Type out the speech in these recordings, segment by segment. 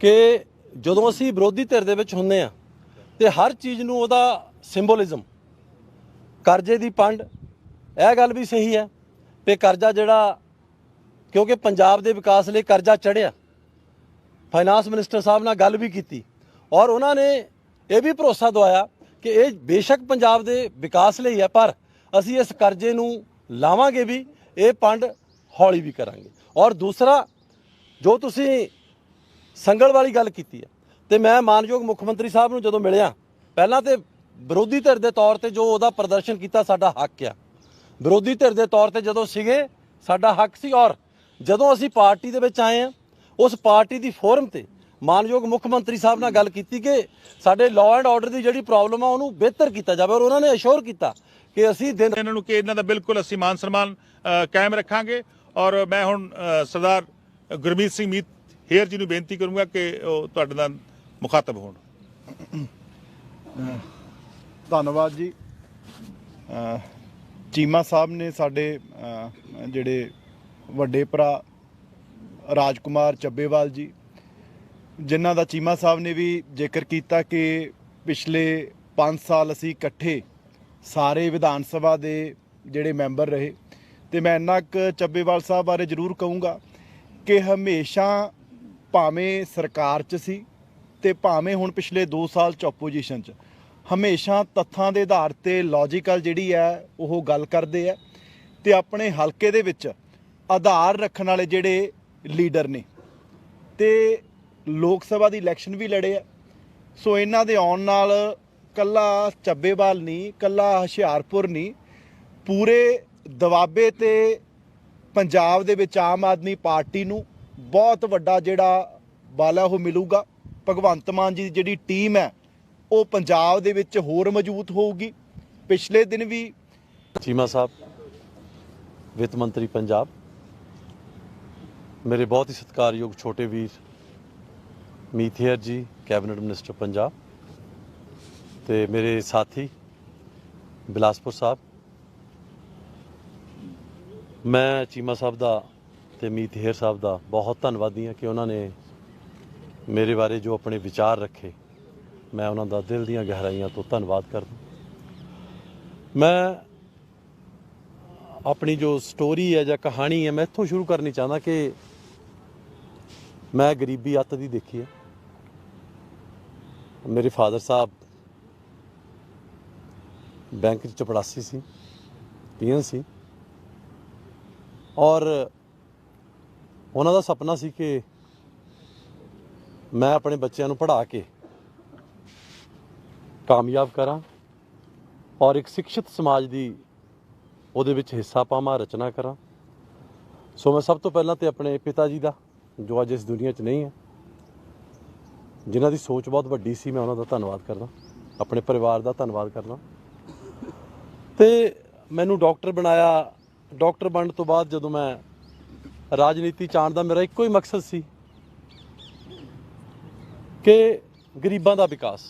ਕਿ ਜਦੋਂ ਅਸੀਂ ਵਿਰੋਧੀ ਧਿਰ ਦੇ ਵਿੱਚ ਹੁੰਨੇ ਆ ਤੇ ਹਰ ਚੀਜ਼ ਨੂੰ ਉਹਦਾ ਸਿੰਬੋਲਿਜ਼ਮ, ਕਰਜ਼ੇ ਦੀ ਪੰਡ, ਇਹ ਗੱਲ ਵੀ ਸਹੀ ਹੈ ਕਿ ਕਰਜ਼ਾ ਜਿਹੜਾ, ਕਿਉਂਕਿ ਪੰਜਾਬ ਦੇ ਵਿਕਾਸ ਲਈ ਕਰਜ਼ਾ ਚੜਿਆ ਫਾਈਨਾਂਸ ਮਿਨਿਸਟਰ ਸਾਹਿਬ ਨਾਲ ਗੱਲ ਵੀ ਕੀਤੀ ਔਰ ਉਹਨਾਂ ਨੇ ਇਹ ਵੀ ਭਰੋਸਾ ਦਵਾਇਆ ਕਿ ਇਹ ਬੇਸ਼ੱਕ ਪੰਜਾਬ ਦੇ ਵਿਕਾਸ ਲਈ ਹੈ, ਪਰ ਅਸੀਂ ਇਸ ਕਰਜ਼ੇ ਨੂੰ ਲਾਵਾਂਗੇ ਵੀ, ਇਹ ਪੰਡ ਹੌਲੀ ਵੀ ਕਰਾਂਗੇ। ਔਰ ਦੂਸਰਾ, ਜੋ ਤੁਸੀਂ ਸੰਗਲ ਵਾਲੀ ਗੱਲ ਕੀਤੀ ਹੈ। ਤੇ ਮੈਂ ਮਾਨਯੋਗ ਮੁੱਖ ਮੰਤਰੀ ਸਾਹਿਬ ਨੂੰ ਜਦੋਂ ਮਿਲਿਆ, ਪਹਿਲਾਂ ਤੇ ਵਿਰੋਧੀ ਧਿਰ ਦੇ ਤੌਰ ਤੇ ਜੋ ਉਹਦਾ ਪ੍ਰਦਰਸ਼ਨ ਕੀਤਾ, ਸਾਡਾ ਹੱਕ ਆ ਵਿਰੋਧੀ ਧਿਰ ਦੇ ਤੌਰ ਤੇ ਜਦੋਂ ਸੀਗੇ, ਸਾਡਾ ਹੱਕ ਸੀ ਔਰ। ਜਦੋਂ ਅਸੀਂ ਪਾਰਟੀ ਦੇ ਵਿੱਚ ਆਏ ਆ ਉਸ ਪਾਰਟੀ ਦੀ ਫੋਰਮ ਤੇ ਮਾਨਯੋਗ ਮੁੱਖ ਮੰਤਰੀ ਸਾਹਿਬ ਨਾਲ ਗੱਲ ਕੀਤੀ ਕਿ ਸਾਡੇ ਲਾਅ ਐਂਡ ਆਰਡਰ ਦੀ ਜਿਹੜੀ ਪ੍ਰੋਬਲਮ ਆ, ਉਹਨੂੰ ਬਿਹਤਰ ਕੀਤਾ ਜਾਵੇ ਔਰ ਉਹਨਾਂ ਨੇ ਅਸ਼ੋਰ ਕੀਤਾ ਕਿ ਅਸੀਂ ਦਿਨ ਇਹਨਾਂ ਨੂੰ ਕਿ ਇਹਨਾਂ ਦਾ ਬਿਲਕੁਲ ਅਸੀਂ ਮਾਨ ਸਨਮਾਨ ਕਾਇਮ ਰੱਖਾਂਗੇ ਔਰ ਮੈਂ ਹੁਣ ਸਰਦਾਰ ਗੁਰਮੀਤ ਸਿੰਘ ਮੀਤ ਹੇਅਰ ਜੀ ਨੂੰ ਬੇਨਤੀ ਕਰੂੰਗਾ ਕਿ ਉਹ ਤੁਹਾਡੇ ਨਾਲ ਮੁਖਾਤਬ ਹੋਣ। ਧੰਨਵਾਦ ਜੀ। ਚੀਮਾ ਸਾਹਿਬ ਨੇ ਸਾਡੇ ਜਿਹੜੇ ਵੱਡੇ ਭਰਾ ਰਾਜਕੁਮਾਰ ਚੱਬੇਵਾਲ ਜੀ, ਜਿਨ੍ਹਾਂ ਦਾ ਚੀਮਾ ਸਾਹਿਬ ਨੇ ਵੀ ਜ਼ਿਕਰ ਕੀਤਾ ਕਿ ਪਿਛਲੇ 5 ਸਾਲ ਅਸੀਂ ਇਕੱਠੇ ਸਾਰੇ ਵਿਧਾਨ ਸਭਾ ਦੇ ਜਿਹੜੇ ਮੈਂਬਰ ਰਹੇ। ਤੇ ਮੈਂ ਇੰਨਾ ਕੁ ਚੱਬੇਵਾਲ ਸਾਹਿਬ ਬਾਰੇ ਜ਼ਰੂਰ ਕਹੂੰਗਾ ਕਿ ਹਮੇਸ਼ਾ ਭਾਵੇਂ ਸਰਕਾਰ 'ਚ ਸੀ ਤੇ ਭਾਵੇਂ ਹੁਣ ਪਿਛਲੇ 2 ਸਾਲ 'ਚ ਆਪੋਜੀਸ਼ਨ 'ਚ, ਹਮੇਸ਼ਾ ਤੱਥਾਂ ਦੇ ਆਧਾਰ ਤੇ ਲੌਜੀਕਲ ਜਿਹੜੀ ਹੈ, ਉਹ ਗੱਲ ਕਰਦੇ ਆ ਤੇ ਆਪਣੇ ਹਲਕੇ ਦੇ ਵਿੱਚ ਆਧਾਰ ਰੱਖਣ ਵਾਲੇ ਜਿਹੜੇ ਲੀਡਰ ਨੇ, ਤੇ ਲੋਕ ਸਭਾ ਦੀ ਇਲੈਕਸ਼ਨ ਵੀ ਲੜੇ ਆ। ਸੋ ਇਹਨਾਂ ਦੇ ਆਉਣ ਨਾਲ ਕੱਲਾ ਚੱਬੇਵਾਲ ਨਹੀਂ, ਕੱਲਾ ਹੁਸ਼ਿਆਰਪੁਰ ਨਹੀਂ, ਪੂਰੇ ਦਵਾਬੇ ਤੇ ਪੰਜਾਬ ਦੇ ਵਿੱਚ ਆਮ ਆਦਮੀ ਪਾਰਟੀ ਨੂੰ ਬਹੁਤ ਵੱਡਾ ਜਿਹੜਾ ਬਾਲਾ ਉਹ ਮਿਲੂਗਾ। ਭਗਵੰਤ ਮਾਨ ਜੀ ਦੀ ਜਿਹੜੀ ਟੀਮ ਹੈ, ਉਹ ਪੰਜਾਬ ਦੇ ਵਿੱਚ ਹੋਰ ਮਜ਼ਬੂਤ ਹੋਊਗੀ। ਪਿਛਲੇ ਦਿਨ ਵੀ ਚੀਮਾ ਸਾਹਿਬ, ਵਿੱਤ ਮੰਤਰੀ ਪੰਜਾਬ, ਮੇਰੇ ਬਹੁਤ ਹੀ ਸਤਿਕਾਰਯੋਗ ਛੋਟੇ ਵੀਰ ਮੀਥੇਰ ਜੀ, ਕੈਬਨਿਟ ਮਿਨਿਸਟਰ ਪੰਜਾਬ ਤੇ ਮੇਰੇ ਸਾਥੀ ਬਿਲਾਸਪੁਰ ਸਾਹਿਬ। ਮੈਂ ਚੀਮਾ ਸਾਹਿਬ ਦਾ ਤੇ ਮੀਥੇਰ ਸਾਹਿਬ ਦਾ ਬਹੁਤ ਧੰਨਵਾਦੀ ਹਾਂ ਕਿ ਉਹਨਾਂ ਨੇ ਮੇਰੇ ਬਾਰੇ ਜੋ ਆਪਣੇ ਵਿਚਾਰ ਰੱਖੇ, ਮੈਂ ਉਹਨਾਂ ਦਾ ਦਿਲ ਦੀਆਂ ਗਹਿਰਾਈਆਂ ਤੋਂ ਧੰਨਵਾਦ ਕਰਦਾ। ਮੈਂ ਆਪਣੀ ਜੋ ਸਟੋਰੀ ਹੈ ਜਾਂ ਕਹਾਣੀ ਹੈ, ਮੈਂ ਇੱਥੋਂ ਸ਼ੁਰੂ ਕਰਨੀ ਚਾਹੁੰਦਾ ਕਿ ਮੈਂ ਗਰੀਬੀ ਅੱਤ ਦੀ ਦੇਖੀ ਹੈ। ਮੇਰੇ ਫਾਦਰ ਸਾਹਿਬ ਬੈਂਕ 'ਚ ਚਪੜਾਸੀ ਸੀ, ਪੀਐਨ ਸੀ ਔਰ ਉਹਨਾਂ ਦਾ ਸੁਪਨਾ ਸੀ ਕਿ ਮੈਂ ਆਪਣੇ ਬੱਚਿਆਂ ਨੂੰ ਪੜ੍ਹਾ ਕੇ ਕਾਮਯਾਬ ਕਰਾਂ ਔਰ ਇੱਕ ਸਿੱਖਿਅਤ ਸਮਾਜ ਦੀ ਉਹਦੇ ਵਿੱਚ ਹਿੱਸਾ ਪਾਵਾਂ, ਰਚਨਾ ਕਰਾਂ। ਸੋ ਮੈਂ ਸਭ ਤੋਂ ਪਹਿਲਾਂ ਤੇ ਆਪਣੇ ਪਿਤਾ ਜੀ ਦਾ, ਜੋ ਅੱਜ ਇਸ ਦੁਨੀਆ 'ਚ ਨਹੀਂ ਹੈ, ਜਿਨ੍ਹਾਂ ਦੀ ਸੋਚ ਬਹੁਤ ਵੱਡੀ ਸੀ, ਮੈਂ ਉਹਨਾਂ ਦਾ ਧੰਨਵਾਦ ਕਰਦਾ। ਆਪਣੇ ਪਰਿਵਾਰ ਦਾ ਧੰਨਵਾਦ ਕਰਦਾ। ਤੇ ਮੈਨੂੰ ਡਾਕਟਰ ਬਣਾਇਆ, ਡਾਕਟਰ ਬਣਨ ਤੋਂ ਬਾਅਦ ਜਦੋਂ ਮੈਂ ਰਾਜਨੀਤੀ ਚ ਆਉਣ ਦਾ ਮੇਰਾ ਇੱਕੋ ਹੀ ਮਕਸਦ ਸੀ ਕਿ ਗਰੀਬਾਂ ਦਾ ਵਿਕਾਸ,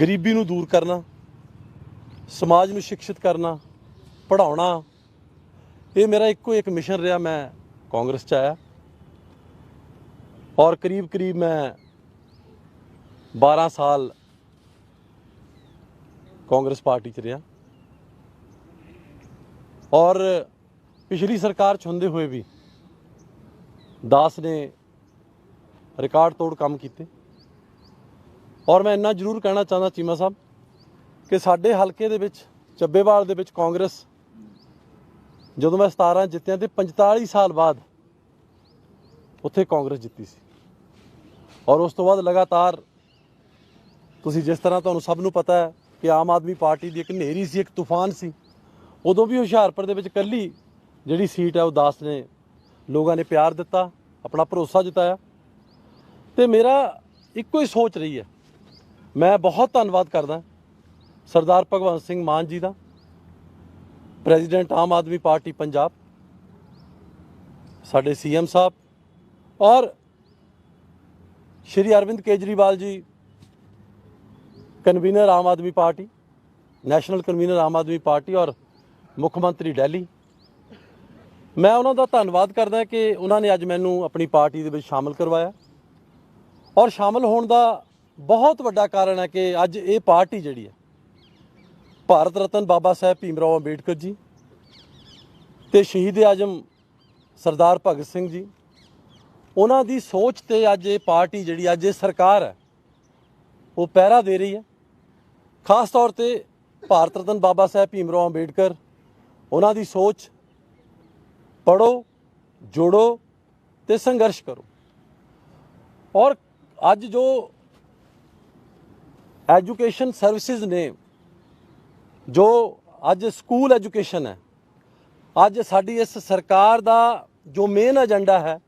ਗਰੀਬੀ ਨੂੰ ਦੂਰ ਕਰਨਾ, ਸਮਾਜ ਨੂੰ ਸਿੱਖਿਅਤ ਕਰਨਾ, ਪੜ੍ਹਾਉਣਾ, ਇਹ ਮੇਰਾ ਇੱਕੋ ਇੱਕ ਮਿਸ਼ਨ ਰਿਹਾ, ਮੈਂ ਕਾਂਗਰਸ ਚ ਆਇਆ। ਔਰ ਕਰੀਬ ਕਰੀਬ ਮੈਂ 12 ਸਾਲ ਕਾਂਗਰਸ ਪਾਰਟੀ ਚ ਰਿਹਾ। ਔਰ ਪਿਛਲੀ ਸਰਕਾਰ ਚ ਹੁੰਦੇ ਹੋਏ ਵੀ ਦਾਸ ਨੇ ਰਿਕਾਰਡ ਤੋੜ ਕੰਮ ਕੀਤੇ। ਔਰ ਮੈਂ ਇੰਨਾ ਜ਼ਰੂਰ ਕਹਿਣਾ ਚਾਹੁੰਦਾ ਚੀਮਾ ਸਾਹਿਬ ਕਿ ਸਾਡੇ ਹਲਕੇ ਦੇ ਵਿੱਚ, ਚੱਬੇਵਾਲ ਦੇ ਵਿੱਚ ਕਾਂਗਰਸ ਜਦੋਂ ਮੈਂ 17 ਜਿੱਤਿਆ ਤੇ 45 ਸਾਲ ਬਾਅਦ ਉੱਥੇ ਕਾਂਗਰਸ ਜਿੱਤੀ ਸੀ। ਔਰ ਉਸ ਤੋਂ ਬਾਅਦ ਲਗਾਤਾਰ ਤੁਸੀਂ ਜਿਸ ਤਰ੍ਹਾਂ ਤੁਹਾਨੂੰ ਸਭ ਨੂੰ ਪਤਾ ਹੈ ਕਿ ਆਮ ਆਦਮੀ ਪਾਰਟੀ ਦੀ ਇੱਕ ਹਨੇਰੀ ਸੀ, ਇੱਕ ਤੂਫਾਨ ਸੀ, ਉਦੋਂ ਵੀ ਹੁਸ਼ਿਆਰਪੁਰ ਦੇ ਵਿੱਚ ਕੱਲੀ ਜਿਹੜੀ ਸੀਟ ਹੈ ਉਹ ਦਾਸ ਨੇ ਲੋਕਾਂ ਨੇ ਪਿਆਰ ਦਿੱਤਾ, ਆਪਣਾ ਭਰੋਸਾ ਜਤਾਇਆ। ਤੇ ਮੇਰਾ ਇੱਕੋ ਹੀ ਸੋਚ ਰਹੀ ਹੈ। ਮੈਂ ਬਹੁਤ ਧੰਨਵਾਦ ਕਰਦਾ ਸਰਦਾਰ ਭਗਵੰਤ ਸਿੰਘ ਮਾਨ ਜੀ ਦਾ, ਪ੍ਰੈਜ਼ੀਡੈਂਟ ਆਮ ਆਦਮੀ ਪਾਰਟੀ ਪੰਜਾਬ, ਸਾਡੇ ਸੀਐਮ ਸਾਹਿਬ ਔਰ Shri Arvind Kejriwal ji, convener Aam Aadmi Party, national convener Aam Aadmi Party ਔਰ ਮੁੱਖ ਮੰਤਰੀ ਦਿੱਲੀ। ਮੈਂ ਉਹਨਾਂ ਦਾ ਧੰਨਵਾਦ ਕਰਦਾ ਕਿ ਉਹਨਾਂ ਨੇ ਅੱਜ ਮੈਨੂੰ ਆਪਣੀ ਪਾਰਟੀ ਦੇ ਵਿੱਚ ਸ਼ਾਮਲ ਕਰਵਾਇਆ। ਔਰ ਸ਼ਾਮਲ ਹੋਣ ਦਾ ਬਹੁਤ ਵੱਡਾ ਕਾਰਨ ਹੈ ਕਿ ਅੱਜ ਇਹ ਪਾਰਟੀ ਜਿਹੜੀ ਹੈ, ਭਾਰਤ ਰਤਨ ਬਾਬਾ ਸਾਹਿਬ ਭੀਮਰਾਓ ਅੰਬੇਡਕਰ ਜੀ ਤੇ ਸ਼ਹੀਦ ਆਜਮ ਸਰਦਾਰ ਭਗਤ ਸਿੰਘ ਜੀ, ਉਹਨਾਂ ਦੀ ਸੋਚ ਤੇ ਅੱਜ ਇਹ ਪਾਰਟੀ ਜਿਹੜੀ ਅੱਜ ਇਹ ਸਰਕਾਰ ਹੈ, ਉਹ ਪਹਿਰਾ ਦੇ ਰਹੀ ਹੈ। ਖਾਸ ਤੌਰ ਤੇ ਭਾਰਤ ਰਤਨ ਬਾਬਾ ਸਾਹਿਬ ਭੀਮਰਾਓ ਅੰਬੇਡਕਰ, ਉਹਨਾਂ ਦੀ ਸੋਚ ਪੜੋ ਜੋੜੋ ਤੇ ਸੰਘਰਸ਼ ਕਰੋ। ਔਰ ਅੱਜ ਜੋ ਐਜੂਕੇਸ਼ਨ ਸਰਵਿਸਿਜ਼ ਨੇ, ਜੋ ਅੱਜ ਸਕੂਲ ਐਜੂਕੇਸ਼ਨ ਹੈ, ਅੱਜ ਸਾਡੀ ਇਸ ਸਰਕਾਰ ਦਾ ਜੋ ਮੇਨ ਏਜੰਡਾ ਹੈ,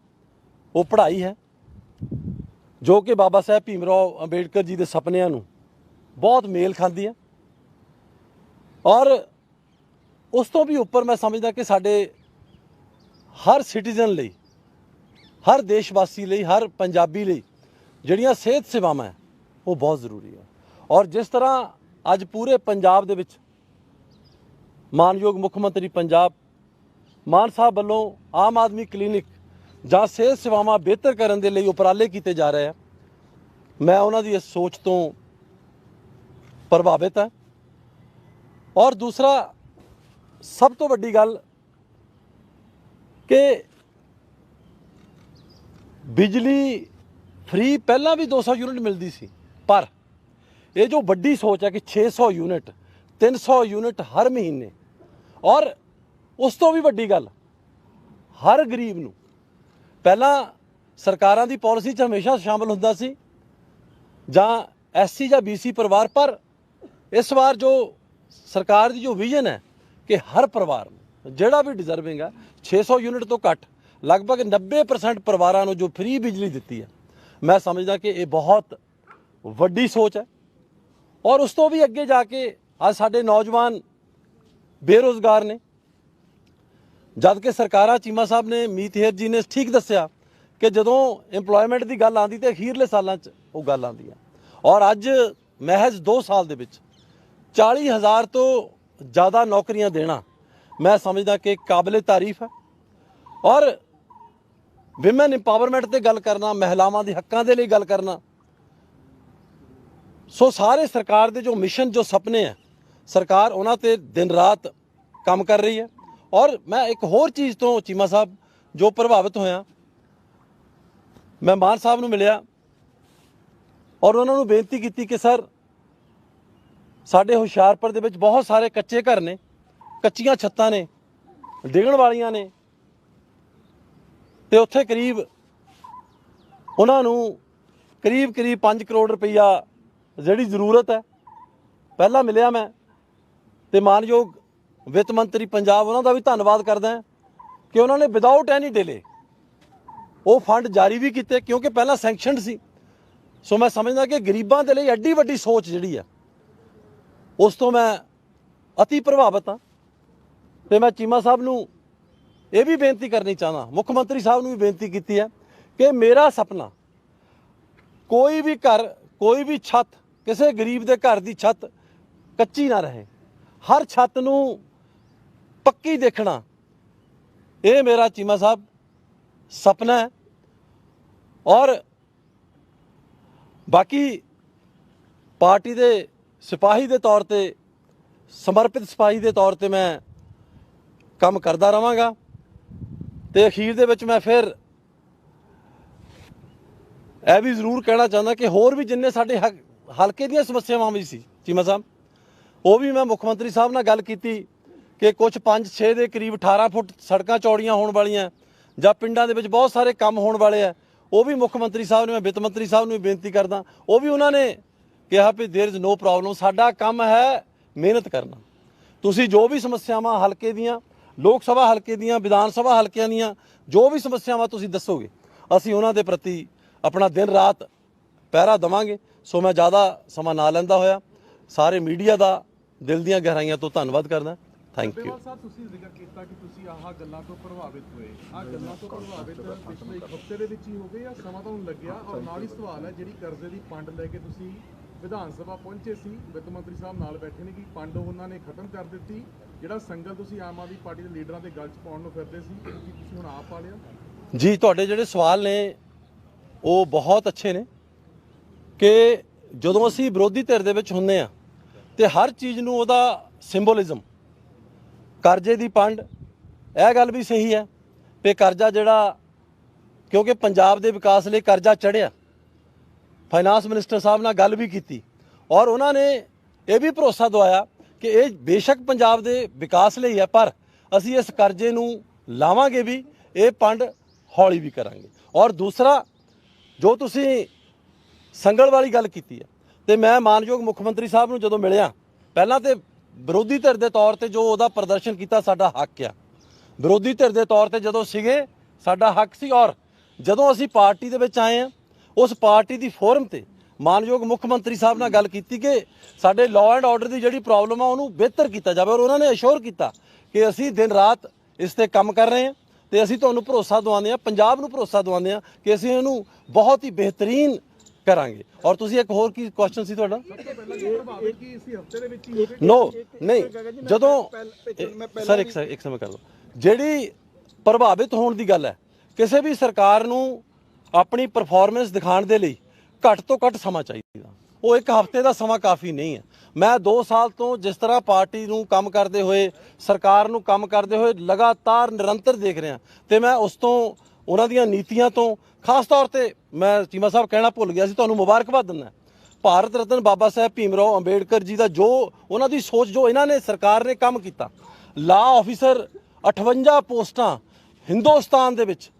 ਉਹ ਪੜ੍ਹਾਈ ਹੈ, ਜੋ ਕਿ ਬਾਬਾ ਸਾਹਿਬ ਭੀਮਰਾਓ ਅੰਬੇਡਕਰ ਜੀ ਦੇ ਸੁਪਨਿਆਂ ਨੂੰ ਬਹੁਤ ਮੇਲ ਖਾਂਦੀ ਹੈ। ਔਰ ਉਸ ਤੋਂ ਵੀ ਉੱਪਰ ਮੈਂ ਸਮਝਦਾ ਕਿ ਸਾਡੇ ਹਰ ਸਿਟੀਜ਼ਨ ਲਈ, ਹਰ ਦੇਸ਼ਵਾਸੀ ਲਈ, ਹਰ ਪੰਜਾਬੀ ਲਈ ਜਿਹੜੀਆਂ ਸਿਹਤ ਸੇਵਾਵਾਂ ਉਹ ਬਹੁਤ ਜ਼ਰੂਰੀ ਹੈ। ਔਰ ਜਿਸ ਤਰ੍ਹਾਂ ਅੱਜ ਪੂਰੇ ਪੰਜਾਬ ਦੇ ਵਿੱਚ ਮਾਨਯੋਗ ਮੁੱਖ ਮੰਤਰੀ ਪੰਜਾਬ, ਮਾਨ ਸਾਹਿਬ ਵੱਲੋਂ ਆਮ ਆਦਮੀ ਕਲੀਨਿਕ ਜਾਂ ਸਿਹਤ ਸੇਵਾਵਾਂ ਬਿਹਤਰ ਕਰਨ ਦੇ ਲਈ ਉਪਰਾਲੇ ਕੀਤੇ ਜਾ ਰਹੇ ਆ ਮੈਂ ਉਹਨਾਂ ਦੀ ਇਸ ਸੋਚ ਤੋਂ ਪ੍ਰਭਾਵਿਤ ਹਾਂ। ਔਰ ਦੂਸਰਾ, ਸਭ ਤੋਂ ਵੱਡੀ ਗੱਲ ਕਿ ਬਿਜਲੀ ਫ੍ਰੀ ਪਹਿਲਾਂ ਵੀ 200 ਯੂਨਿਟ ਮਿਲਦੀ ਸੀ, ਪਰ ਇਹ ਜੋ ਵੱਡੀ ਸੋਚ ਹੈ ਕਿ 600 ਯੂਨਿਟ 300 ਯੂਨਿਟ ਹਰ ਮਹੀਨੇ, ਔਰ ਉਸ ਤੋਂ ਵੀ ਵੱਡੀ ਗੱਲ, ਹਰ ਗਰੀਬ ਨੂੰ ਪਹਿਲਾਂ ਸਰਕਾਰਾਂ ਦੀ ਪਾਲਿਸੀ 'ਚ ਹਮੇਸ਼ਾ ਸ਼ਾਮਲ ਹੁੰਦਾ ਸੀ, ਜਾਂ ਐਸਸੀ ਜਾਂ ਬੀਸੀ ਪਰਿਵਾਰ, ਪਰ ਇਸ ਵਾਰ ਜੋ ਸਰਕਾਰ ਦੀ ਜੋ ਵਿਜ਼ਨ ਹੈ ਕਿ ਹਰ ਪਰਿਵਾਰ ਨੂੰ ਜਿਹੜਾ ਵੀ ਡਿਜ਼ਰਵਿੰਗ ਹੈ 600 ਯੂਨਿਟ ਤੋਂ ਘੱਟ, ਲਗਭਗ 90% ਪਰਿਵਾਰਾਂ ਨੂੰ ਜੋ ਫ੍ਰੀ ਬਿਜਲੀ ਦਿੱਤੀ ਹੈ। ਮੈਂ ਸਮਝਦਾ ਕਿ ਇਹ ਬਹੁਤ ਵੱਡੀ ਸੋਚ ਹੈ। ਔਰ ਉਸ ਤੋਂ ਵੀ ਅੱਗੇ ਜਾ ਕੇ ਅੱਜ ਸਾਡੇ ਨੌਜਵਾਨ ਬੇਰੋਜ਼ਗਾਰ ਨੇ। ਜਦ ਕਿ ਸਰਕਾਰਾਂ ਚੀਮਾ ਸਾਹਿਬ ਨੇ ਮੀਤ ਹੇਰ ਜੀ ਨੇ ਠੀਕ ਦੱਸਿਆ ਕਿ ਜਦੋਂ EMPLOYMENT ਦੀ ਗੱਲ ਆਉਂਦੀ ਤੇ ਅਖੀਰਲੇ ਸਾਲਾਂ 'ਚ ਉਹ ਗੱਲ ਆਉਂਦੀ ਆ ਔਰ ਅੱਜ ਮਹਿਜ਼ 2 ਸਾਲ ਦੇ ਵਿੱਚ 40000 ਤੋਂ ਜ਼ਿਆਦਾ ਨੌਕਰੀਆਂ ਦੇਣਾ ਮੈਂ ਸਮਝਦਾ ਕਿ ਕਾਬਲੇ ਤਾਰੀਫ ਹੈ। ਔਰ ਵਿਮਨ ਇੰਪਾਵਰਮੈਂਟ ਤੇ ਗੱਲ ਕਰਨਾ, ਮਹਿਲਾਵਾਂ ਦੇ ਹੱਕਾਂ ਦੇ ਲਈ ਗੱਲ ਕਰਨਾ। ਸੋ ਸਾਰੇ ਸਰਕਾਰ ਦੇ ਜੋ ਮਿਸ਼ਨ ਜੋ ਸੁਪਨੇ ਹੈ, ਸਰਕਾਰ ਉਹਨਾਂ ਤੇ ਦਿਨ ਰਾਤ ਕੰਮ ਕਰ ਰਹੀ ਹੈ। ਔਰ ਮੈਂ ਇੱਕ ਹੋਰ ਚੀਜ਼ ਤੋਂ ਚੀਮਾ ਸਾਹਿਬ, ਜੋ ਪ੍ਰਭਾਵਿਤ ਹੋਇਆ ਮੈਂ ਮਾਨ ਸਾਹਿਬ ਨੂੰ ਮਿਲਿਆ। ਔਰ ਉਹਨਾਂ ਨੂੰ ਬੇਨਤੀ ਕੀਤੀ ਕਿ, ਸਰ, ਸਾਡੇ ਹੁਸ਼ਿਆਰਪੁਰ ਦੇ ਵਿੱਚ ਬਹੁਤ ਸਾਰੇ ਕੱਚੇ ਘਰ ਨੇ। ਕੱਚੀਆਂ ਛੱਤਾਂ ਨੇ, ਡਿੱਗਣ ਵਾਲੀਆਂ ਨੇ। ਤੇ ਉੱਥੇ ਕਰੀਬ ਉਹਨਾਂ ਨੂੰ ਕਰੀਬ ਕਰੀਬ 5 ਕਰੋੜ ਰੁਪਈਆ ਜਿਹੜੀ ਜ਼ਰੂਰਤ ਹੈ, ਪਹਿਲਾਂ ਮਿਲਿਆ ਮੈਂ। ਤੇ ਮਾਨਯੋਗ ਵਿੱਤ ਮੰਤਰੀ ਪੰਜਾਬ, ਉਹਨਾਂ ਦਾ ਵੀ ਧੰਨਵਾਦ ਕਰਦਾ ਕਿ ਉਹਨਾਂ ਨੇ ਵਿਦਆਊਟ ਐਨੀ ਡਿਲੇ ਉਹ ਫੰਡ ਜਾਰੀ ਵੀ ਕੀਤੇ, ਕਿਉਂਕਿ ਪਹਿਲਾਂ ਸੈਂਕਸ਼ਨਡ ਸੀ। ਸੋ ਮੈਂ ਸਮਝਦਾ ਕਿ ਗਰੀਬਾਂ ਦੇ ਲਈ ਐਡੀ ਵੱਡੀ ਸੋਚ ਜਿਹੜੀ ਆ, ਉਸ ਤੋਂ ਮੈਂ ਅਤੀ ਪ੍ਰਭਾਵਿਤ ਹਾਂ। ਤੇ ਮੈਂ ਚੀਮਾ ਸਾਹਿਬ ਨੂੰ ਇਹ ਵੀ ਬੇਨਤੀ ਕਰਨੀ ਚਾਹਨਾ ਮੁੱਖ ਮੰਤਰੀ ਸਾਹਿਬ ਨੂੰ ਵੀ ਬੇਨਤੀ ਕੀਤੀ ਹੈ ਕਿ ਮੇਰਾ ਸੁਪਨਾ ਕੋਈ ਵੀ ਘਰ, ਕੋਈ ਵੀ ਛੱਤ, ਕਿਸੇ ਗਰੀਬ ਦੇ ਘਰ ਦੀ ਛੱਤ ਕੱਚੀ ਨਾ ਰਹੇ। ਹਰ ਛੱਤ ਨੂੰ ਪੱਕੀ ਦੇਖਣਾ, ਇਹ ਮੇਰਾ ਚੀਮਾ ਸਾਹਿਬ ਸੁਪਨਾ ਹੈ। ਔਰ ਬਾਕੀ ਪਾਰਟੀ ਦੇ ਸਿਪਾਹੀ ਦੇ ਤੌਰ ਤੇ, ਸਮਰਪਿਤ ਸਿਪਾਹੀ ਦੇ ਤੌਰ ਤੇ ਮੈਂ ਕੰਮ ਕਰਦਾ ਰਵਾਂਗਾ ਤੇ ਅਖੀਰ ਦੇ ਵਿੱਚ ਮੈਂ ਫਿਰ ਇਹ ਵੀ ਜ਼ਰੂਰ ਕਹਿਣਾ ਚਾਹੁੰਦਾ ਕਿ ਹੋਰ ਵੀ ਜਿੰਨੇ ਸਾਡੇ ਹਕ- ਹਲਕੇ ਦੀਆਂ ਸਮੱਸਿਆਵਾਂ ਵੀ ਸੀ ਚੀਮਾ ਸਾਹਿਬ ਉਹ ਵੀ ਮੈਂ ਮੁੱਖ ਮੰਤਰੀ ਸਾਹਿਬ ਨਾਲ ਗੱਲ ਕੀਤੀ ਕਿ ਕੁਝ 5-6 ਦੇ ਕਰੀਬ 18 ਫੁੱਟ ਸੜਕਾਂ ਚੌੜੀਆਂ ਹੋਣ ਵਾਲੀਆਂ ਜਾਂ ਪਿੰਡਾਂ ਦੇ ਵਿੱਚ ਬਹੁਤ ਸਾਰੇ ਕੰਮ ਹੋਣ ਵਾਲੇ ਆ ਉਹ ਵੀ ਮੁੱਖ ਮੰਤਰੀ ਸਾਹਿਬ ਨੇ ਮੈਂ ਵਿੱਤ ਮੰਤਰੀ ਸਾਹਿਬ ਨੂੰ ਵੀ ਬੇਨਤੀ ਕਰਦਾ ਉਹ ਵੀ ਉਹਨਾਂ ਨੇ ਕਿਹਾ ਵੀ देयर इज नो ਪ੍ਰੋਬਲਮ ਸਾਡਾ ਕੰਮ ਹੈ ਮਿਹਨਤ ਕਰਨਾ ਤੁਸੀਂ ਜੋ ਵੀ ਸਮੱਸਿਆਵਾਂ ਹਲਕੇ ਦੀਆਂ ਲੋਕ ਸਭਾ ਹਲਕੇ ਦੀਆਂ, ਵਿਧਾਨ ਸਭਾ ਹਲਕਿਆਂ ਦੀਆਂ, ਜੋ ਵੀ ਸਮੱਸਿਆਵਾਂ ਤੁਸੀਂ ਦੱਸੋਗੇ, ਅਸੀਂ ਉਹਨਾਂ ਦੇ ਪ੍ਰਤੀ ਆਪਣਾ ਦਿਨ ਰਾਤ ਪਹਿਰਾ ਦਵਾਂਗੇ। ਸੋ ਮੈਂ ਜ਼ਿਆਦਾ ਸਮਾਂ ਨਾ ਲੈਂਦਾ ਹੋਇਆ। ਸਾਰੇ ਮੀਡੀਆ ਦਾ ਦਿਲ ਦੀਆਂ ਗਹਿਰਾਈਆਂ ਤੋਂ ਧੰਨਵਾਦ ਕਰਦਾ। ਥੈਂਕ ਯੂ ਸਾਹਿਬ, ਤੁਸੀਂ ਜ਼ਿਕਰ ਕੀਤਾ ਕਿ ਤੁਸੀਂ ਆਹ ਗੱਲਾਂ ਤੋਂ ਪ੍ਰਭਾਵਿਤ ਹੋਏ। ਆਹ ਗੱਲਾਂ ਤੋਂ ਪ੍ਰਭਾਵਿਤ ਪਿਛਲੇ ਇੱਕ ਹਫ਼ਤੇ ਦੇ ਵਿੱਚ ਹੀ ਹੋ ਗਏ ਜਾਂ ਸਮਾਂ ਤੁਹਾਨੂੰ ਲੱਗਿਆ ਔਰ ਨਾਲ ਹੀ ਸਵਾਲ ਹੈ, ਜਿਹੜੀ ਕਰਜ਼ੇ ਦੀ ਪੰਡ ਲੈ ਕੇ ਤੁਸੀਂ ਵਿਧਾਨ ਸਭਾ ਪਹੁੰਚੇ ਸੀ, ਵਿੱਤ ਮੰਤਰੀ ਸਾਹਿਬ ਨਾਲ ਬੈਠੇ ਨੇ ਕਿ ਪੰਡ ਉਹਨਾਂ ਨੇ ਖਤਮ ਕਰ ਦਿੱਤੀ। ਜਿਹੜਾ ਸੰਗਲ ਤੁਸੀਂ ਆਮ ਆਦਮੀ ਪਾਰਟੀ ਦੇ ਲੀਡਰਾਂ ਦੇ ਗੱਲ 'ਚ ਪਾਉਣ ਨੂੰ ਫਿਰਦੇ ਸੀ, ਕਿ ਤੁਸੀਂ ਹੁਣ ਆਪ ਪਾ ਲਿਆ? ਜੀ, ਤੁਹਾਡੇ ਜਿਹੜੇ ਸਵਾਲ ਨੇ, ਉਹ ਬਹੁਤ ਅੱਛੇ ਨੇ ਕਿ ਜਦੋਂ ਅਸੀਂ ਵਿਰੋਧੀ ਧਿਰ ਦੇ ਵਿੱਚ ਹੁੰਨੇ ਆ ਤੇ ਹਰ ਚੀਜ਼ ਨੂੰ ਉਹਦਾ ਸਿੰਬੋਲਿਜ਼ਮ, ਕਰਜ਼ੇ ਦੀ ਪੰਡ, ਇਹ ਗੱਲ ਵੀ ਸਹੀ ਹੈ ਕਿ ਕਰਜ਼ਾ ਜਿਹੜਾ, ਕਿਉਂਕਿ ਪੰਜਾਬ ਦੇ ਵਿਕਾਸ ਲਈ ਕਰਜ਼ਾ ਚੜਿਆ ਫਾਈਨਾਂਸ ਮਿਨਿਸਟਰ ਸਾਹਿਬ ਨਾਲ ਗੱਲ ਵੀ ਕੀਤੀ ਔਰ ਉਹਨਾਂ ਨੇ ਇਹ ਵੀ ਭਰੋਸਾ ਦਵਾਇਆ ਕਿ ਇਹ ਬੇਸ਼ੱਕ ਪੰਜਾਬ ਦੇ ਵਿਕਾਸ ਲਈ ਹੈ, ਪਰ ਅਸੀਂ ਇਸ ਕਰਜ਼ੇ ਨੂੰ ਲਾਵਾਂਗੇ ਵੀ, ਇਹ ਪੰਡ ਹੌਲੀ ਵੀ ਕਰਾਂਗੇ। ਔਰ ਦੂਸਰਾ, ਜੋ ਤੁਸੀਂ ਸੰਗਲ ਵਾਲੀ ਗੱਲ ਕੀਤੀ ਹੈ, ਤੇ ਮੈਂ ਮਾਨਯੋਗ ਮੁੱਖ ਮੰਤਰੀ ਸਾਹਿਬ ਨੂੰ ਜਦੋਂ ਮਿਲਿਆ, ਪਹਿਲਾਂ ਤੇ ਵਿਰੋਧੀ ਧਿਰ ਦੇ ਤੌਰ ਤੇ ਜੋ ਉਹਦਾ ਪ੍ਰਦਰਸ਼ਨ ਕੀਤਾ, ਸਾਡਾ ਹੱਕ ਆ ਵਿਰੋਧੀ ਧਿਰ ਦੇ ਤੌਰ ਤੇ ਜਦੋਂ ਸੀਗੇ, ਸਾਡਾ ਹੱਕ ਸੀ। ਔਰ ਜਦੋਂ ਅਸੀਂ ਪਾਰਟੀ ਦੇ ਵਿੱਚ ਆਏ ਆ ਉਸ ਪਾਰਟੀ ਦੀ ਫੋਰਮ ਤੇ ਮਾਨਯੋਗ ਮੁੱਖ ਮੰਤਰੀ ਸਾਹਿਬ ਨਾਲ ਗੱਲ ਕੀਤੀ ਕਿ ਸਾਡੇ ਲਾਅ ਐਂਡ ਆਰਡਰ ਦੀ ਜਿਹੜੀ ਪ੍ਰੋਬਲਮ ਆ, ਉਹਨੂੰ ਬਿਹਤਰ ਕੀਤਾ ਜਾਵੇ ਔਰ ਉਹਨਾਂ ਨੇ ਅਸ਼ੋਰ ਕੀਤਾ ਕਿ ਅਸੀਂ ਦਿਨ ਰਾਤ ਇਸ ਤੇ ਕੰਮ ਕਰ ਰਹੇ ਹਾਂ ਤੇ ਅਸੀਂ ਤੁਹਾਨੂੰ ਭਰੋਸਾ ਦਵਾਉਂਦੇ ਹਾਂ, ਪੰਜਾਬ ਨੂੰ ਭਰੋਸਾ ਦਵਾਉਂਦੇ ਹਾਂ ਕਿ ਅਸੀਂ ਇਹਨੂੰ ਬਹੁਤ ਹੀ ਬਿਹਤਰੀਨ ਕਰਾਂਗੇ। ਔਰ ਤੁਸੀਂ ਇੱਕ ਹੋਰ ਕੀ ਕੁਐਸਚਨ ਸੀ ਤੁਹਾਡਾ? ਨੋ ਨਹੀਂ, ਜਦੋਂ ਸਰ, ਇੱਕ ਸਰ, ਇੱਕ ਸਮੇਂ ਕਰ ਲਓ। ਜਿਹੜੀ ਪ੍ਰਭਾਵਿਤ ਹੋਣ ਦੀ ਗੱਲ ਹੈ, ਕਿਸੇ ਵੀ ਸਰਕਾਰ ਨੂੰ ਆਪਣੀ ਪਰਫਾਰਮੈਂਸ ਦਿਖਾਉਣ ਦੇ ਲਈ ਘੱਟ ਤੋਂ ਘੱਟ ਸਮਾਂ ਚਾਹੀਦਾ। ਉਹ ਇੱਕ ਹਫ਼ਤੇ ਦਾ ਸਮਾਂ ਕਾਫੀ ਨਹੀਂ ਹੈ। ਮੈਂ 2 ਸਾਲ ਤੋਂ ਜਿਸ ਤਰ੍ਹਾਂ ਪਾਰਟੀ ਨੂੰ ਕੰਮ ਕਰਦੇ ਹੋਏ, ਸਰਕਾਰ ਨੂੰ ਕੰਮ ਕਰਦੇ ਹੋਏ ਲਗਾਤਾਰ ਨਿਰੰਤਰ ਦੇਖ ਰਿਹਾ ਤੇ ਮੈਂ ਉਸ ਤੋਂ, ਉਹਨਾਂ ਦੀਆਂ ਨੀਤੀਆਂ ਤੋਂ ਖਾਸ ਤੌਰ ਤੇ ਮੈਂ ਚੀਮਾ ਸਾਹਿਬ ਕਹਿਣਾ ਭੁੱਲ ਗਿਆ ਸੀ, ਤੁਹਾਨੂੰ ਮੁਬਾਰਕਬਾਦ ਦਿੰਦਾ ਭਾਰਤ ਰਤਨ ਬਾਬਾ ਸਾਹਿਬ ਭੀਮਰਾਓ ਅੰਬੇਡਕਰ ਜੀ ਦਾ ਜੋ ਉਹਨਾਂ ਦੀ ਸੋਚ, ਜੋ ਇਹਨਾਂ ਨੇ ਸਰਕਾਰ ਨੇ ਕੰਮ ਕੀਤਾ। ਲਾ ਆਫੀਸਰ 58 ਪੋਸਟਾਂ ਹਿੰਦੁਸਤਾਨ ਦੇ ਵਿੱਚ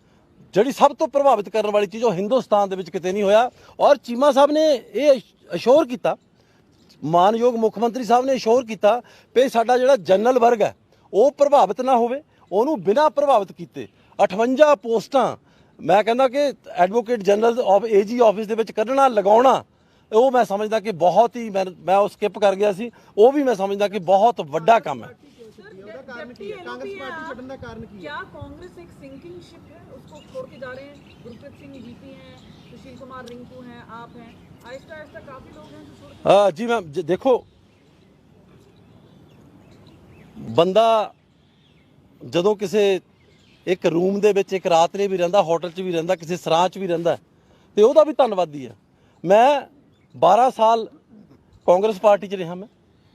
ਜਿਹੜੀ ਸਭ ਤੋਂ ਪ੍ਰਭਾਵਿਤ ਕਰਨ ਵਾਲੀ ਚੀਜ਼ ਉਹ ਹਿੰਦੁਸਤਾਨ ਦੇ ਵਿੱਚ ਕਿਤੇ ਨਹੀਂ ਹੋਇਆ। ਔਰ ਚੀਮਾ ਸਾਹਿਬ ਨੇ ਇਹ ਅਸ਼ੋਰ ਕੀਤਾ। ਮਾਨਯੋਗ ਮੁੱਖ ਮੰਤਰੀ ਸਾਹਿਬ ਨੇ ਅਸ਼ੋਰ ਕੀਤਾ ਕਿ ਸਾਡਾ ਜਿਹੜਾ ਜਨਰਲ ਵਰਗ ਹੈ, ਉਹ ਪ੍ਰਭਾਵਿਤ ਨਾ ਹੋਵੇ। ਉਹਨੂੰ ਬਿਨਾਂ ਪ੍ਰਭਾਵਿਤ ਕੀਤੇ 58 ਪੋਸਟਾਂ, ਮੈਂ ਕਹਿੰਦਾ ਕਿ advocate general of AG office ਦੇ ਵਿੱਚ ਕੱਢਣਾ, ਲਗਾਉਣਾ, ਉਹ ਮੈਂ ਸਮਝਦਾ ਕਿ ਬਹੁਤ ਹੀ ਮੈਂ ਮੈਂ ਉਹ ਸਕਿਪ ਕਰ ਗਿਆ ਸੀ। ਉਹ ਵੀ ਮੈਂ ਸਮਝਦਾ ਕਿ ਬਹੁਤ ਵੱਡਾ ਕੰਮ ਹੈ। कांग्रेस पार्टी छड़ने का कारण की क्या कांग्रेस एक सिंकिंग शिप है उसको छोड़ के जा रहे हैं गुरप्रीत सिंह जीपी हैं सुशील कुमार रिंकू हैं आप हैं आहिस्ता आहिस्ता काफी लोग हैं जो छोड़ के ਹਾਂ ਜੀ ਮੈਮ ਜ- ਦੇਖੋ ਬੰਦਾ ਜਦੋਂ ਕਿਸੇ ਇੱਕ ਰੂਮ ਦੇ ਵਿੱਚ ਇੱਕ ਰਾਤ ਲਈ ਵੀ ਰਹਿੰਦਾ ਹੋਟਲ 'ਚ ਵੀ ਰਹਿੰਦਾ ਕਿਸੇ ਸਰਾਂ 'ਚ ਵੀ ਰਹਿੰਦਾ ਤੇ ਉਹਦਾ ਵੀ ਧੰਨਵਾਦੀ ਆ ਮੈਂ 12 ਸਾਲ ਕਾਂਗਰਸ ਪਾਰਟੀ 'ਚ ਰਿਹਾ ਮੈਂ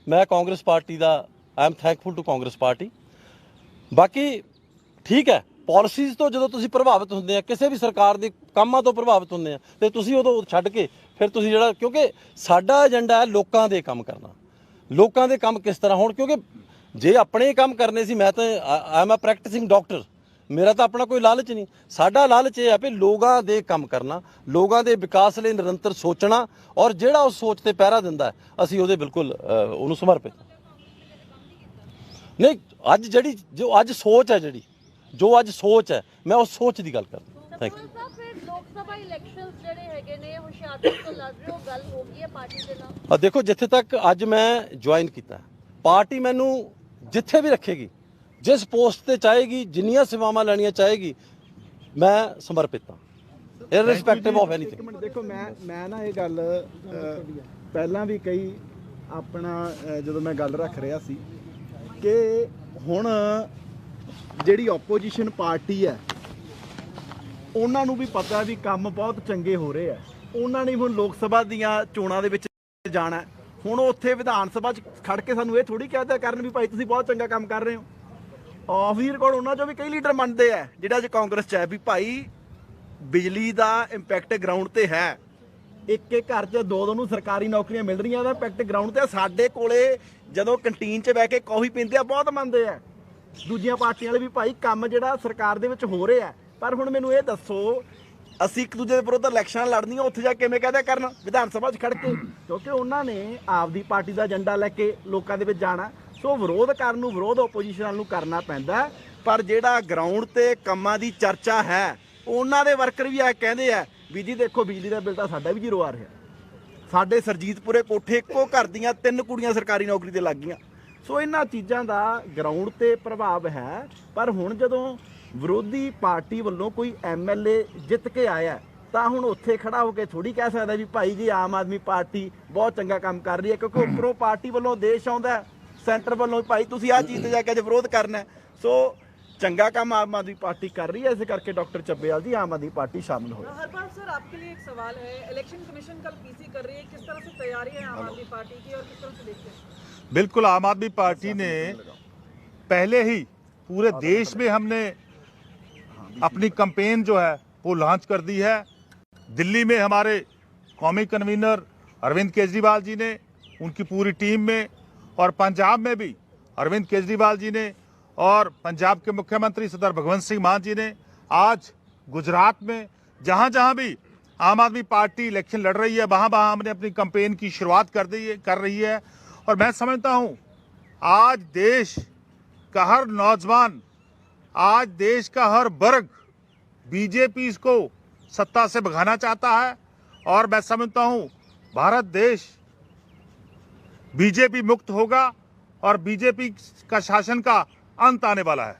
ਮੈਂ Congress party the I am thankful to Congress party. ਬਾਕੀ ਠੀਕ ਹੈ ਪਾਲਿਸੀਜ਼ ਤੋਂ ਜਦੋਂ ਤੁਸੀਂ ਪ੍ਰਭਾਵਿਤ ਹੁੰਦੇ ਆ, ਕਿਸੇ ਵੀ ਸਰਕਾਰ ਦੇ ਕੰਮਾਂ ਤੋਂ ਪ੍ਰਭਾਵਿਤ ਹੁੰਦੇ ਆ, ਤੇ ਤੁਸੀਂ ਉਦੋਂ ਛੱਡ ਕੇ ਫਿਰ ਤੁਸੀਂ ਜਿਹੜਾ, ਕਿਉਂਕਿ ਸਾਡਾ ਏਜੰਡਾ ਹੈ ਲੋਕਾਂ ਦੇ ਕੰਮ ਕਰਨਾ। ਲੋਕਾਂ ਦੇ ਕੰਮ ਕਿਸ ਤਰ੍ਹਾਂ ਹੋਣ, ਕਿਉਂਕਿ ਜੇ ਆਪਣੇ ਕੰਮ ਕਰਨੇ ਸੀ, ਮੈਂ ਤਾਂ I am a practising doctor ਮੇਰਾ ਤਾਂ ਆਪਣਾ ਕੋਈ ਲਾਲਚ ਨਹੀਂ। ਸਾਡਾ ਲਾਲਚ ਇਹ ਹੈ ਵੀ ਲੋਕਾਂ ਦੇ ਕੰਮ ਕਰਨਾ, ਲੋਕਾਂ ਦੇ ਵਿਕਾਸ ਲਈ ਨਿਰੰਤਰ ਸੋਚਣਾ, ਔਰ ਜਿਹੜਾ ਉਹ ਸੋਚ ਤੇ ਪਹਿਰਾ ਦਿੰਦਾ ਅਸੀਂ ਉਹਦੇ ਬਿਲਕੁਲ ਉਹਨੂੰ ਸਮਰਪਿਤ ਨਹੀਂ ਅੱਜ ਜਿਹੜੀ ਜੋ ਅੱਜ ਸੋਚ ਹੈ ਜਿਹੜੀ ਜੋ ਅੱਜ ਸੋਚ ਹੈ ਮੈਂ ਉਸ ਸੋਚ ਦੀ ਗੱਲ ਕਰਦਾ। ਥੈਂਕ ਯੂ ਸਤਪਾਲ ਸਾਹਿਬ ਫਿਰ ਲੋਕ ਸਭਾ ਇਲੈਕਸ਼ਨਸ ਜਿਹੜੇ ਹੈਗੇ ਨੇ ਹੁਸ਼ਿਆਰਪੁਰ ਤੋਂ ਲੜ ਰਹੇ ਹੋ ਗੱਲ ਹੋ ਗਈ ਹੈ ਪਾਰਟੀ ਦੇ ਨਾਲ। ਆ ਦੇਖੋ ਜਿੱਥੇ ਤੱਕ ਅੱਜ ਮੈਂ ਜੁਆਇਨ ਕੀਤਾ ਪਾਰਟੀ ਮੈਨੂੰ ਜਿੱਥੇ ਵੀ ਰੱਖੇਗੀ ਜਿਸ ਪੋਸਟ ਤੇ ਚਾਹੇਗੀ ਜਿੰਨੀਆਂ ਸੇਵਾਵਾਂ ਲੈਣੀਆਂ ਚਾਹੇਗੀ ਮੈਂ ਸਮਰਪਿਤ ਹਾਂ। ਇਰਰਿਸਪੈਕਟਿਵ ਆਫ ਇੱਕ ਐਨੀਥਿੰਗ ਮਿੰਟ ਦੇਖੋ ਮੈਂ ਮੈਂ ਨਾ ਇਹ ਗੱਲ ਪਹਿਲਾਂ ਵੀ ਕਈ ਆਪਣਾ ਜਦੋਂ ਮੈਂ ਗੱਲ ਰੱਖ ਰਿਹਾ ਸੀ ਕਿ ਹੁਣ ਜਿਹੜੀ ਆਪੋਜੀਸ਼ਨ ਪਾਰਟੀ ਹੈ, ਉਹਨਾਂ ਨੂੰ ਵੀ ਪਤਾ ਵੀ ਕੰਮ ਬਹੁਤ ਚੰਗੇ ਹੋ ਰਹੇ ਆ। ਉਹਨਾਂ ਨੇ ਹੁਣ ਲੋਕ ਸਭਾ ਦੀਆਂ ਚੋਣਾਂ ਦੇ ਵਿੱਚ ਜਾਣਾ ਹੁਣ ਉੱਥੇ ਵਿਧਾਨ ਸਭਾ 'ਚ ਖੜ ਕੇ ਸਾਨੂੰ ਇਹ ਥੋੜੀ ਦਿਆ ਕਰਨ ਵੀ ਭਾਈ ਤੁਸੀਂ ਬਹੁਤ ਚੰਗਾ ਕੰਮ ਕਰ ਰਹੇ ਹੋ। ਆਫ ਦੀ ਰਿਕਾਰਡ ਉਹਨਾਂ ਚੋਂ ਵੀ ਕਈ ਲੀਡਰ ਮੰਨਦੇ ਆ, ਜਿਹੜਾ ਅੱਜ ਕਾਂਗਰਸ 'ਚ ਹੈ ਵੀ ਭਾਈ ਬਿਜਲੀ ਦਾ ਇੰਪੈਕਟ ਗਰਾਊਂਡ ਤੇ ਹੈ। ਇੱਕ ਇੱਕ ਘਰ 'ਚ ਦੋ ਦੋ ਨੂੰ ਸਰਕਾਰੀ ਨੌਕਰੀਆਂ ਮਿਲ ਰਹੀਆਂ ਦਾ ਇੰਪੈਕਟ ਗਰਾਊਂਡ ਤੇ ਸਾਡੇ ਕੋਲੇ ਜਦੋਂ ਕੰਟੀਨ 'ਚ ਬਹਿ ਕੇ ਕੌਫੀ ਪੀਂਦੇ ਆ, ਬਹੁਤ ਮੰਨਦੇ ਆ। ਦੂਜੀਆਂ ਪਾਰਟੀਆਂ ਵਾਲੇ ਵੀ ਭਾਈ ਕੰਮ ਜਿਹੜਾ ਸਰਕਾਰ ਦੇ ਵਿੱਚ ਹੋ ਰਿਹਾ ਪਰ ਹੁਣ ਮੈਨੂੰ ਇਹ ਦੱਸੋ, ਅਸੀਂ ਇੱਕ ਦੂਜੇ ਦੇ ਵਿਰੁੱਧ ਇਲੈਕਸ਼ਨ ਲੜਨੀਆਂ, ਉੱਥੇ ਜਾ ਕੇ ਕਿਵੇਂ ਕਹਦੇ ਕਰਨ? ਵਿਧਾਨ ਸਭਾ 'ਚ ਖੜ ਕੇ। ਕਿਉਂਕਿ ਉਹਨਾਂ ਨੇ ਆਪਦੀ ਪਾਰਟੀ ਦਾ ਏਜੰਡਾ ਲੈ ਕੇ ਲੋਕਾਂ ਦੇ ਵਿੱਚ ਜਾਣਾ। ਸੋ ਵਿਰੋਧ ਕਰਨ ਨੂੰ ਵਿਰੋਧ ਆਪੋਜੀਸ਼ਨ ਨੂੰ ਕਰਨਾ ਪੈਂਦਾ ਪਰ ਜਿਹੜਾ ਗਰਾਊਂਡ ਤੇ ਕੰਮਾਂ ਦੀ ਚਰਚਾ ਹੈ, ਉਹਨਾਂ ਦੇ ਵਰਕਰ ਵੀ ਆ ਕਹਿੰਦੇ ਆ, ਵੀ ਜੀ ਦੇਖੋ ਬਿਜਲੀ ਦਾ ਬਿੱਲ ਤਾਂ ਸਾਡਾ ਵੀ ਜ਼ੀਰੋ ਆ ਰਿਹਾ। ਸਾਡੇ ਸਰਜੀਤਪੁਰੇ ਕੋਠੇ ਇੱਕੋ ਘਰ ਦੀਆਂ ਤਿੰਨ ਕੁੜੀਆਂ ਸਰਕਾਰੀ ਨੌਕਰੀ ਤੇ ਲੱਗ ਗਈਆਂ। ਸੋ ਇਹਨਾਂ ਚੀਜ਼ਾਂ ਦਾ ਗਰਾਊਂਡ ਤੇ ਪ੍ਰਭਾਵ ਹੈ, ਪਰ ਹੁਣ ਜਦੋਂ ਵਿਰੋਧੀ ਪਾਰਟੀ ਵੱਲੋਂ ਕੋਈ ਐਮਐਲਏ ਜਿੱਤ ਕੇ ਆਇਆ, ਤਾਂ ਹੁਣ ਉੱਥੇ ਖੜਾ ਹੋ ਕੇ ਥੋੜੀ ਕਹਿ ਸਕਦਾ ਵੀ ਭਾਈ ਜੀ, ਆਮ ਆਦਮੀ ਪਾਰਟੀ ਬਹੁਤ ਚੰਗਾ ਕੰਮ ਕਰ ਰਹੀ ਹੈ, ਕਿਉਂਕਿ ਉੱਪਰੋਂ ਪਾਰਟੀ ਵੱਲੋਂ ਦੇਸ਼ ਆਉਂਦਾ, ਸੈਂਟਰ ਵੱਲੋਂ ਭਾਈ ਤੁਸੀਂ ਆਹ ਚੀਜ਼ ਤੇ ਜਾ ਕੇ ਅੱਜ ਵਿਰੋਧ ਕਰਨਾ ਸੋ चंगा काम आम आदमी पार्टी आपके लिए एक सवाल है इलेक्शन कमीशन कल पीसी कर रही है किस तरह से तैयारी है आम आदमी पार्टी की और किस तरह से देखते बिल्कुल आम आदमी पार्टी ने पहले ही पूरे देश में हमने अपनी कंपेन जो है वो लॉन्च कर दी है। दिल्ली में हमारे कौमी कन्वीनर अरविंद केजरीवाल जी ने उनकी पूरी टीम में और पंजाब में भी अरविंद केजरीवाल जी ने और पंजाब के मुख्यमंत्री सरदार भगवंत सिंह मान जी ने आज गुजरात में जहाँ जहाँ भी आम आदमी पार्टी इलेक्शन लड़ रही है वहाँ वहाँ हमने अपनी कंपेन की शुरुआत कर दी है, कर रही है। और मैं समझता हूँ, आज देश का हर नौजवान, आज देश का हर वर्ग बीजेपी को सत्ता से भगाना चाहता है। और मैं समझता हूँ, भारत देश बीजेपी मुक्त होगा और बीजेपी का शासन का अंत आने वाला है